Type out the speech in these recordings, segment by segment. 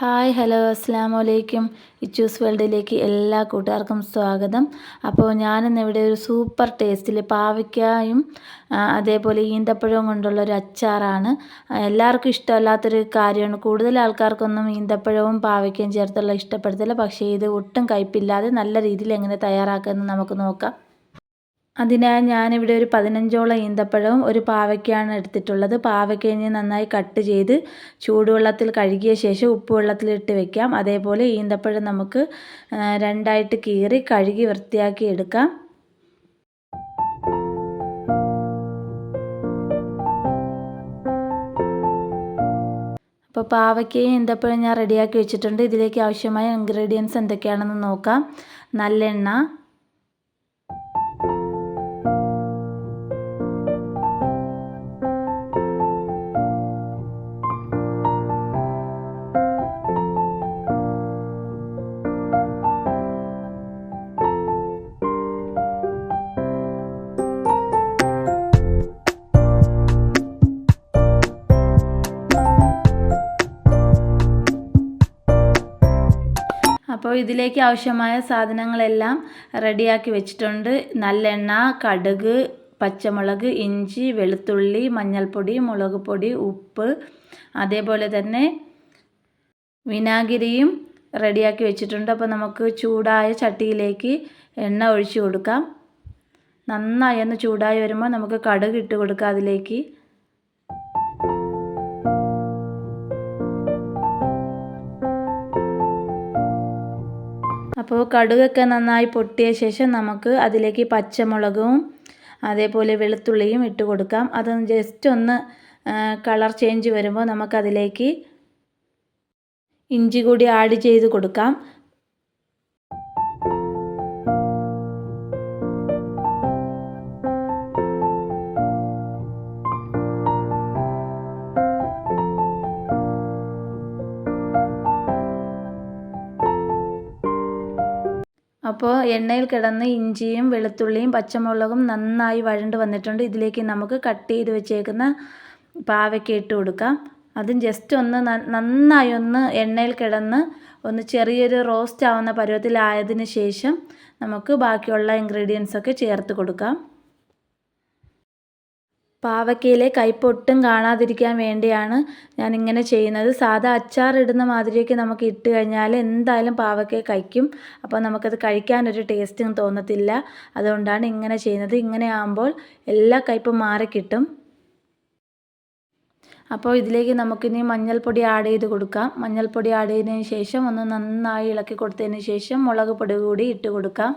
Hi hello അസ്സാം വലൈക്കും ഇച്ചൂസ് വേൾഡിലേക്ക് എല്ലാ കൂട്ടുകാർക്കും സ്വാഗതം. അപ്പോൾ ഞാനിന്ന് ഇവിടെ ഒരു സൂപ്പർ ടേസ്റ്റിൽ പാവയ്ക്കായും അതേപോലെ ഈന്തപ്പഴവും കൊണ്ടുള്ള ഒരു അച്ചാറാണ്. എല്ലാവർക്കും ഇഷ്ടമല്ലാത്തൊരു കാര്യമാണ്. കൂടുതൽ ആൾക്കാർക്കൊന്നും ഈന്തപ്പഴവും പാവയ്ക്കയും ചേർത്തുള്ള ഇഷ്ടപ്പെടുത്തില്ല. പക്ഷേ ഇത് ഒട്ടും കയ്പില്ലാതെ നല്ല രീതിയിൽ എങ്ങനെ തയ്യാറാക്കുമെന്ന് നമുക്ക് നോക്കാം. അതിനായി ഞാനിവിടെ ഒരു പതിനഞ്ചോളം ഈന്തപ്പഴവും ഒരു പാവയ്ക്കാണ് എടുത്തിട്ടുള്ളത്. പാവയ്ക്ക ഇനി നന്നായി കട്ട് ചെയ്ത് ചൂടുവെള്ളത്തിൽ കഴുകിയ ശേഷം ഉപ്പുവെള്ളത്തിൽ വെള്ളത്തിലിട്ട് വെക്കാം. അതേപോലെ ഈന്തപ്പഴം നമുക്ക് രണ്ടായിട്ട് കീറി കഴുകി വൃത്തിയാക്കി എടുക്കാം. അപ്പോൾ പാവയ്ക്കയും ഈന്തപ്പഴം ഞാൻ റെഡിയാക്കി വെച്ചിട്ടുണ്ട്. ഇതിലേക്ക് ആവശ്യമായ ഇൻഗ്രീഡിയൻസ് എന്തൊക്കെയാണെന്ന് നോക്കാം. നല്ലെണ്ണ അപ്പോൾ ഇതിലേക്ക് ആവശ്യമായ സാധനങ്ങളെല്ലാം റെഡിയാക്കി വെച്ചിട്ടുണ്ട്. നല്ലെണ്ണ കടുക് പച്ചമുളക് ഇഞ്ചി വെളുത്തുള്ളി മഞ്ഞൾപ്പൊടി മുളക് പൊടി ഉപ്പ് അതേപോലെ തന്നെ വിനാഗിരിയും റെഡിയാക്കി വെച്ചിട്ടുണ്ട്. അപ്പോൾ നമുക്ക് ചൂടായ ചട്ടിയിലേക്ക് എണ്ണ ഒഴിച്ചു കൊടുക്കാം. നന്നായി ഒന്ന് ചൂടായി വരുമ്പോൾ നമുക്ക് കടുക് ഇട്ട് കൊടുക്കാം അതിലേക്ക്. അപ്പോൾ കടുകൊക്കെ നന്നായി പൊട്ടിയ ശേഷം നമുക്ക് അതിലേക്ക് പച്ചമുളകും അതേപോലെ വെളുത്തുള്ളിയും ഇട്ട് കൊടുക്കാം. അത് ജസ്റ്റ് ഒന്ന് കളർ ചേഞ്ച് വരുമ്പോൾ നമുക്കതിലേക്ക് ഇഞ്ചി കൂടി ആഡ് ചെയ്ത് കൊടുക്കാം. അപ്പോൾ എണ്ണയിൽ കിടന്ന് ഇഞ്ചിയും വെളുത്തുള്ളിയും പച്ചമുളകും നന്നായി വഴണ്ട് വന്നിട്ടുണ്ട്. ഇതിലേക്ക് നമുക്ക് കട്ട് ചെയ്ത് വെച്ചേക്കുന്ന പാവയ്ക്ക ഇട്ട് കൊടുക്കാം. അതും ജസ്റ്റ് ഒന്ന് നന്നായി ഒന്ന് എണ്ണയിൽ കിടന്ന് ഒന്ന് ചെറിയൊരു റോസ്റ്റ് ആവുന്ന പരുവത്തിലായതിനു ശേഷം നമുക്ക് ബാക്കിയുള്ള ഇൻഗ്രീഡിയൻസ് ഒക്കെ ചേർത്ത് കൊടുക്കാം. പാവയ്ക്കയിലെ കയ്പൊട്ടും കാണാതിരിക്കാൻ വേണ്ടിയാണ് ഞാൻ ഇങ്ങനെ ചെയ്യുന്നത്. സാധാ അച്ചാർ ഇടുന്ന മാതിരിയൊക്കെ നമുക്ക് ഇട്ട് കഴിഞ്ഞാൽ എന്തായാലും പാവയ്ക്ക കഴിക്കും. അപ്പോൾ നമുക്കത് കഴിക്കാനൊരു ടേസ്റ്റും തോന്നത്തില്ല. അതുകൊണ്ടാണ് ഇങ്ങനെ ചെയ്യുന്നത്. ഇങ്ങനെ ആകുമ്പോൾ എല്ലാ കയ്പും മാറിക്കിട്ടും അപ്പോൾ ഇതിലേക്ക് നമുക്കിനി മഞ്ഞൾപ്പൊടി ആഡ് ചെയ്ത് കൊടുക്കാം. മഞ്ഞൾപ്പൊടി ആഡ് ചെയ്തതിന് ശേഷം ഒന്ന് നന്നായി ഇളക്കി കൊടുത്തതിന് ശേഷം മുളക് പൊടി കൂടി ഇട്ട് കൊടുക്കാം.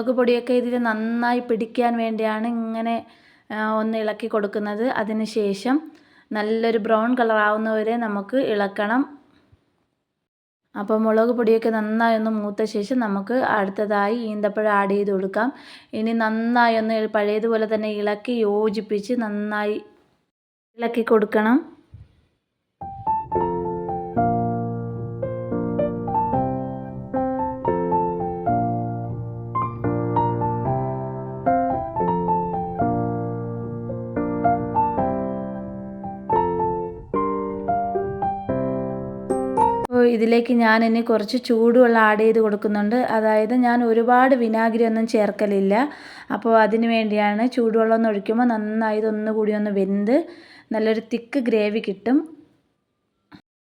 മുളക് പൊടിയൊക്കെ ഇതിൽ നന്നായി പിടിക്കാൻ വേണ്ടിയാണ് ഇങ്ങനെ ഒന്ന് ഇളക്കി കൊടുക്കുന്നത്. അതിന് ശേഷം നല്ലൊരു ബ്രൗൺ കളർ ആവുന്നവരെ നമുക്ക് ഇളക്കണം. അപ്പോൾ മുളക് പൊടിയൊക്കെ നന്നായി ഒന്ന് മൂത്ത ശേഷം നമുക്ക് അടുത്തതായി ഈന്തപ്പഴം ആഡ് ചെയ്ത് കൊടുക്കാം. ഇനി നന്നായി ഒന്ന് പഴയതുപോലെ തന്നെ ഇളക്കി യോജിപ്പിച്ച് നന്നായി ഇളക്കി കൊടുക്കണം. ഇതിലേക്ക് ഞാൻ ഇനി കുറച്ച് ചൂടുവെള്ളം ആഡ് ചെയ്ത് കൊടുക്കുന്നുണ്ട്. അതായത് ഞാൻ ഒരുപാട് വിനാഗിരി ഒന്നും ചേർക്കലില്ല. അപ്പോൾ അതിന് വേണ്ടിയാണ് ചൂടുവെള്ളം ഒന്ന് ഒഴിക്കുമ്പോൾ നന്നായി ഇതൊന്നുകൂടി ഒന്ന് വെന്ത് നല്ലൊരു തിക്ക് ഗ്രേവി കിട്ടും.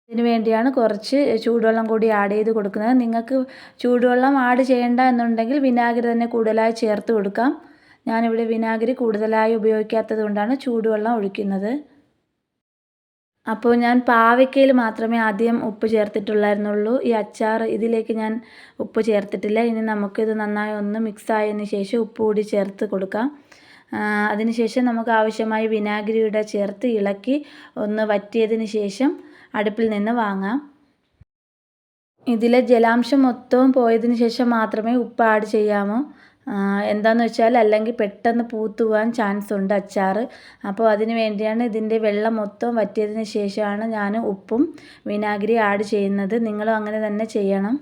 ഇതിന് വേണ്ടിയാണ് കുറച്ച് ചൂടുവെള്ളം കൂടി ആഡ് ചെയ്ത് കൊടുക്കുന്നത്. നിങ്ങൾക്ക് ചൂടുവെള്ളം ആഡ് ചെയ്യേണ്ട എന്നുണ്ടെങ്കിൽ വിനാഗിരി തന്നെ കൂടുതലായി ചേർത്ത് കൊടുക്കാം. ഞാനിവിടെ വിനാഗിരി കൂടുതലായി ഉപയോഗിക്കാത്തത് കൊണ്ടാണ് ചൂടുവെള്ളം ഒഴിക്കുന്നത്. അപ്പോൾ ഞാൻ പാവയ്ക്കയിൽ മാത്രമേ ആദ്യം ഉപ്പ് ചേർത്തിട്ടുള്ളായിരുന്നുള്ളൂ. ഈ അച്ചാർ ഇതിലേക്ക് ഞാൻ ഉപ്പ് ചേർത്തിട്ടില്ല. ഇനി നമുക്കിത് നന്നായി ഒന്ന് മിക്സ് ആയതിന് ശേഷം ഉപ്പ് കൂടി ചേർത്ത് കൊടുക്കാം. അതിനുശേഷം നമുക്ക് ആവശ്യമായ വിനാഗിരിയുടെ ചേർത്ത് ഇളക്കി ഒന്ന് വറ്റിയതിന് ശേഷം അടുപ്പിൽ നിന്ന് വാങ്ങാം. ഇതിലെ ജലാംശം മൊത്തവും പോയതിന് ശേഷം മാത്രമേ ഉപ്പ് ആഡ് ചെയ്യാമോ? ആ, എന്താന്ന് വെച്ചാൽ അല്ലെങ്കിൽ പെട്ടെന്ന് പൂത്തു പോകാൻ ചാൻസ് ഉണ്ട് അച്ചാർ അപ്പോൾ അതിന് വേണ്ടിയാണ് ഇതിന്റെ വെള്ളം മൊത്തം വറ്റിയതിന് ശേഷമാണ് ഞാൻ ഉപ്പും വിനാഗിരി ആഡ് ചെയ്യുന്നത്. നിങ്ങളും അങ്ങനെ തന്നെ ചെയ്യണം.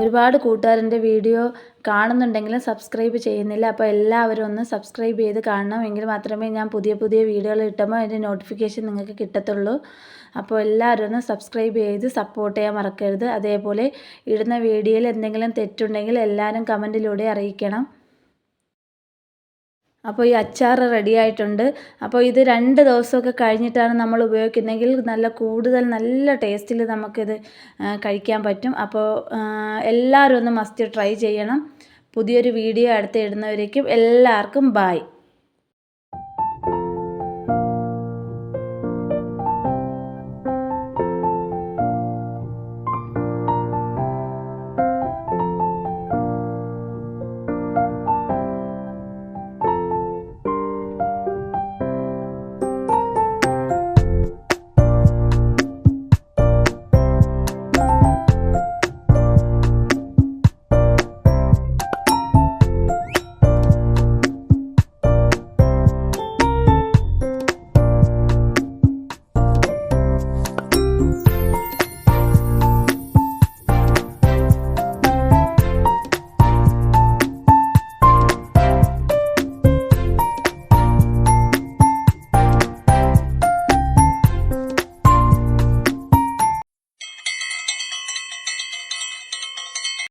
ഒരുപാട് കൂട്ടുകാരന്റെ വീഡിയോ കാണുന്നുണ്ടെങ്കിലും സബ്സ്ക്രൈബ് ചെയ്യുന്നില്ല. അപ്പോൾ എല്ലാവരും ഒന്ന് സബ്സ്ക്രൈബ് ചെയ്ത് കാണണം. എങ്കിൽ മാത്രമേ ഞാൻ പുതിയ പുതിയ വീഡിയോകൾ കിട്ടുമ്പോൾ അതിന്റെ നോട്ടിഫിക്കേഷൻ നിങ്ങൾക്ക് കിട്ടത്തുള്ളൂ. അപ്പോൾ എല്ലാവരും ഒന്ന് സബ്സ്ക്രൈബ് ചെയ്ത് സപ്പോർട്ട് ചെയ്യാൻ മറക്കരുത്. അതേപോലെ ഇടുന്ന വീഡിയോയിൽ എന്തെങ്കിലും തെറ്റുണ്ടെങ്കിൽ എല്ലാവരും കമന്റിലൂടെ അറിയിക്കണം. അപ്പോൾ ഈ അച്ചാർ റെഡി ആയിട്ടുണ്ട്. അപ്പോൾ ഇത് രണ്ട് ദിവസമൊക്കെ കഴിഞ്ഞിട്ടാണ് നമ്മൾ ഉപയോഗിക്കുന്നതെങ്കിൽ നല്ല കൂടുതൽ നല്ല ടേസ്റ്റിൽ നമുക്കിത് കഴിക്കാൻ പറ്റും. അപ്പോൾ എല്ലാവരും ഒന്ന് മസ്റ്റ് ട്രൈ ചെയ്യണം. പുതിയൊരു വീഡിയോ അടുത്ത് ഇടുന്നവരേക്കും എല്ലാവർക്കും ബായ്